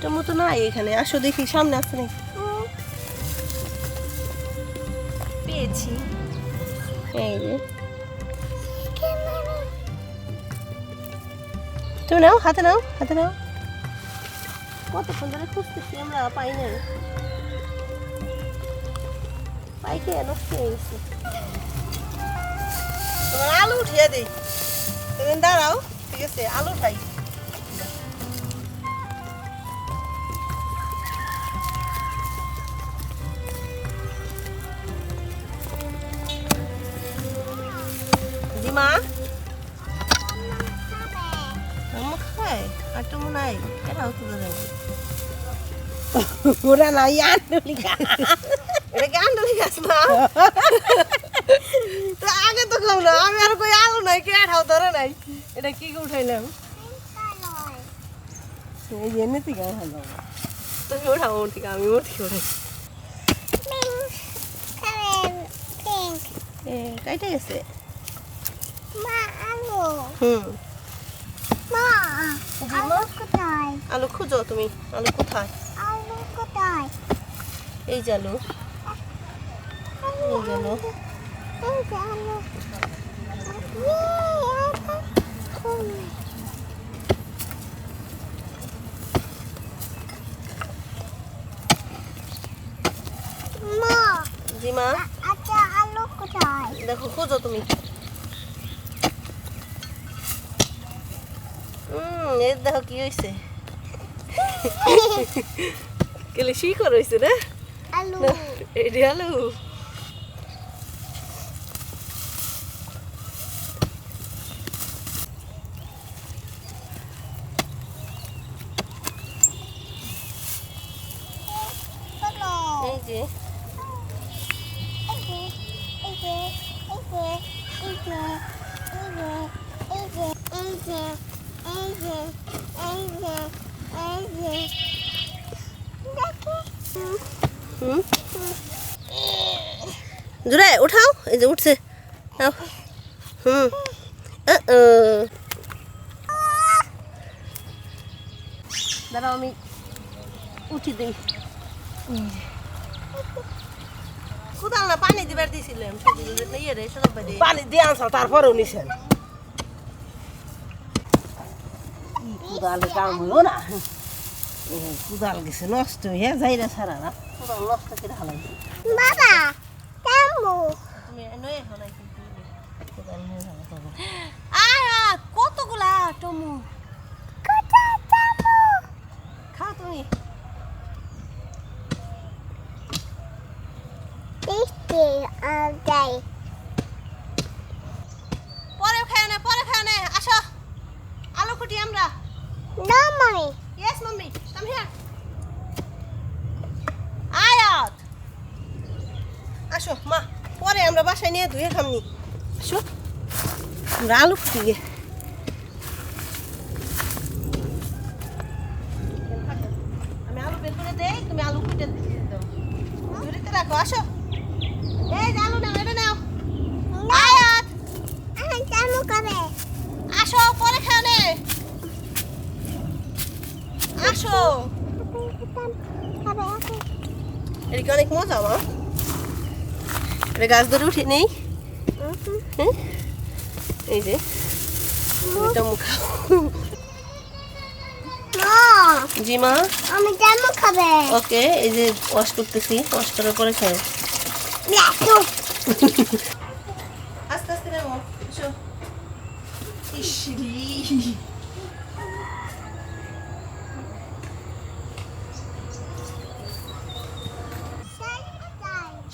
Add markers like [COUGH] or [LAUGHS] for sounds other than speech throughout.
টমো তো নাই এখানে। আসো দেখি সামনে আসছে নাকি? পেয়েছি। এই যে। তুমি নাও হাতে নাও হাতে নাও। কতক্ষণ ধরে খুঁজতেছি আমরা পাই না পাইকে নষ্ট হয়ে গেছে। তোমার আলু উঠিয়ে দিই তুমি দাঁড়াও ঠিক আছে আলু খাই। দিমা আম্মা খায়? আর তো দেবে [LAUGHS] ওরা নাই আন্ডলি এটা আন্ডালি গাছ না আগে না, আমি আর কই আলু নাই, কে এটাও ধরে নাই। এটা কি উঠাইলাম? এই যে এমনি থেকে ভালো। তুমি ওঠাও ওর আমি উঠাই এ, কাইটে গেছে? হুম। মা আলো কোথায় আলু খুঁজো তুমি, আলু কোথায়? এই যে আলু। এই যে আলু মা। দেখো খুঁজো তুমি। হুম এই দেখো কি হয়েছে কেলে শিকড় হয়েছে না? এটি আলু এই যে হুম? জুড়ে উঠাও। এই যে উঠছে। নাও। হুম। আ, আ। দাঁড়াও আমি উঠি দিই। কোথাও না পানি দিবার দিয়েছিলাম ইয়ে পানি দিয়ে আনসাল তারপরেও নিছেন। কুদালে কাম হলো না। এ, কুদাল গেছে নষ্ট হয়ে যাই সারা কুদাল নষ্ট করে হালাই তুমি নয়ে হলাই কুদাল নিয়ে। আয়া কতগুলা টমু? খাও তুমি। পরে খাও না পরে খাও না। আসো। আলু কুটি আমরা। ইয়েস মাম্মি কাম হিয়ার আয়াত। আসো মা পরে আমরা বাসায় নিয়ে ধুয়ে খামনি। আসো। আমরা আলু কুটি গে আমি আলু বের করে দেই তুমি আলু কুটে দিয়ে দাও। ঝুড়িতে রাখো আসো এই যে আলু নাও এটা নাও আয়াত আসো পরে খাও নে আসো এটা কি অনেক মজা মা এটা গাছ ধরে উঠে নেই? এই যে এটা মুখ জি মা। আমি জামু খাবে ওকে এই যে ওয়াশ করতেছি ওয়াশ করার পরে খাও। আস্তে আস্তে নেব এসো।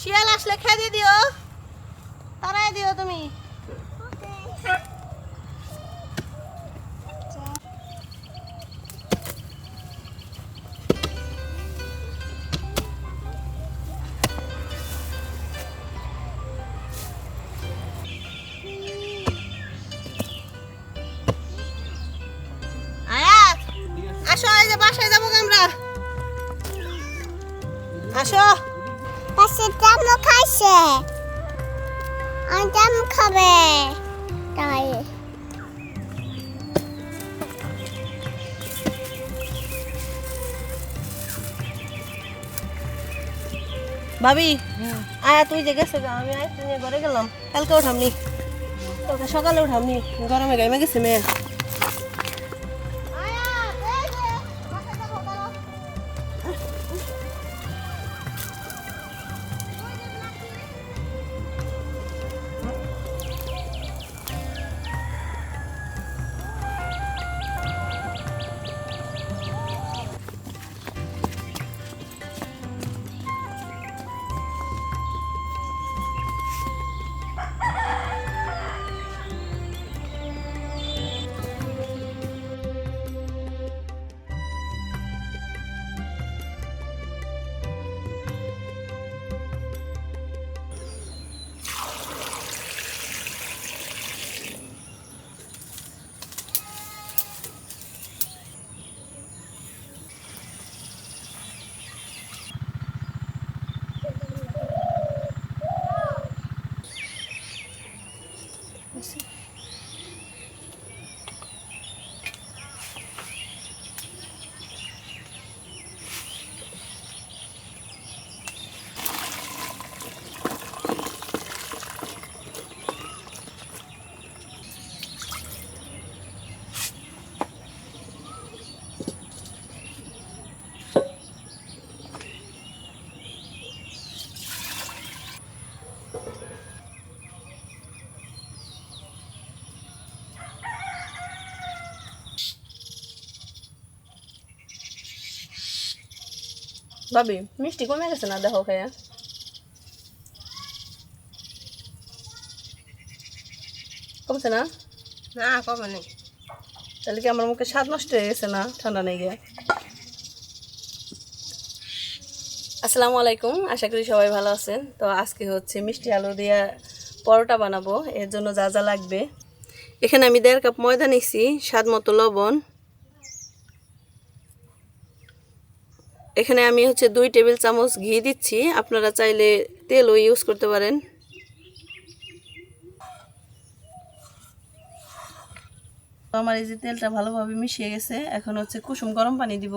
শিয়াল আসলে দিয়ে দিও। তারাই দিও তুমি। এই যে বাসায় যাব আমরা। আসো। জামু খাইছে। আর খাবে। তাই। ভাবি, আয়া তুই যে গেছে আমি আয়া নিয়ে ঘরে গেলাম। কালকে উঠামনি। কালকে সকালে উঠামনি, গরমে গাইমে গেছে মেয়ে। ভাবি মিষ্টি কমে গেছে না? দেখো খাইয়া কমছে না? না কবে নেই। তাহলে কি আমার মুখে স্বাদ নষ্ট হয়ে গেছে না? ঠান্ডা নেই গিয়ে আসসালামু আলাইকুম আশা করি সবাই ভালো আছেন। তো আজকে হচ্ছে মিষ্টি আলু দিয়ে পরোটা বানাবো। এর জন্য যা যা লাগবে। এখানে আমি দেড় কাপ ময়দা নিচ্ছি স্বাদ মতো লবণ। এখানে আমি হচ্ছে দুই টেবিল চামচ ঘি দিচ্ছি। আপনারা চাইলে তেলও ইউজ করতে পারেন। আমার এই যে তেলটা ভালোভাবে মিশিয়ে গেছে, এখন হচ্ছে কুসুম গরম পানি দিব।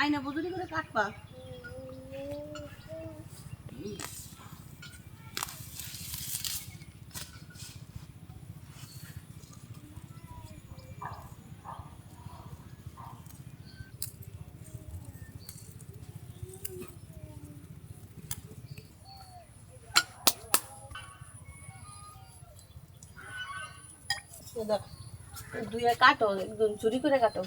আইনা বুঝুরি করে কাটবা। দুই কাটো একদম চুরি করে কাটো।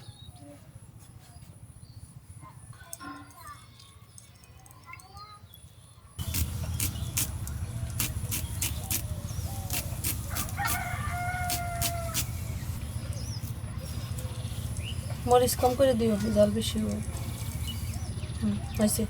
মরিচ কম করে দিও জল বেশি হবে। হুম হয়েছে।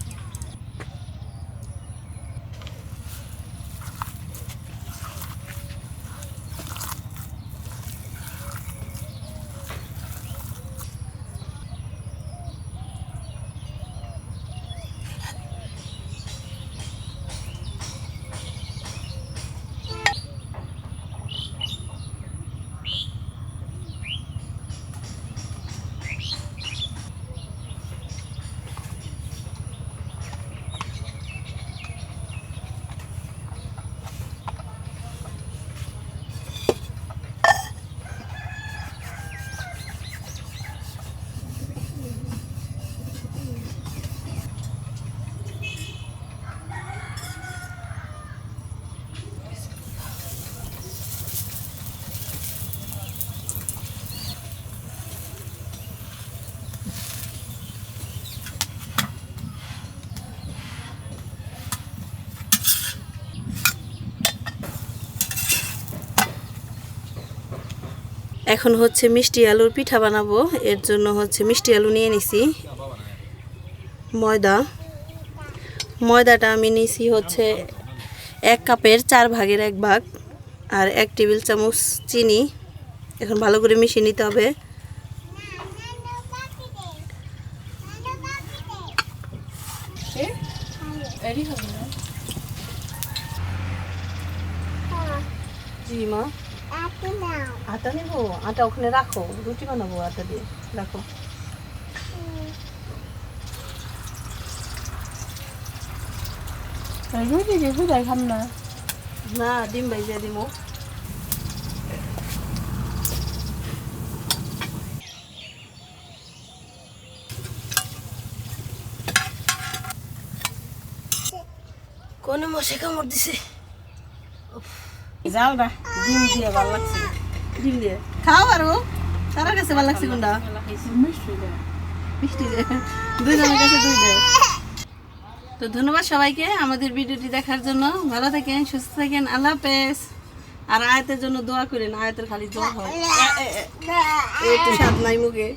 এখন হচ্ছে মিষ্টি আলুর পিঠা বানাবো। এর জন্য হচ্ছে মিষ্টি আলু নিয়ে নিছি। ময়দা। ময়দাটা আমি নিছি হচ্ছে এক কাপের চার ভাগের এক ভাগ আর এক টেবিল চামচ চিনি। এখন ভালো করে মিশিয়ে নিতে হবে। জি মা। আটা নেব? আটা ওখানে রাখো রুটি বানাবো আটা দিয়ে রাখো। রুটি দিয়ে খুদাই খাম না। না ডিম বাইজা দিমো কোন মশে কামড় দিছে? জালটা ডিম দিয়ে ভালো লাগছে। ডিম দিয়ে। খাও আর। তারা কাছে ভালো লাগছে কোনটা? মিষ্টি দে দুইজনের কাছে দুই দেয়। তো ধন্যবাদ সবাইকে আমাদের ভিডিওটি দেখার জন্য। ভালো থাকেন সুস্থ থাকেন। আল্লাহ হাফেজ। আর আয়াতের জন্য দোয়া করেন। আয়াতের খালি দোয়া হয়। [LAUGHS] একটু স্বাদ নাই মুখে।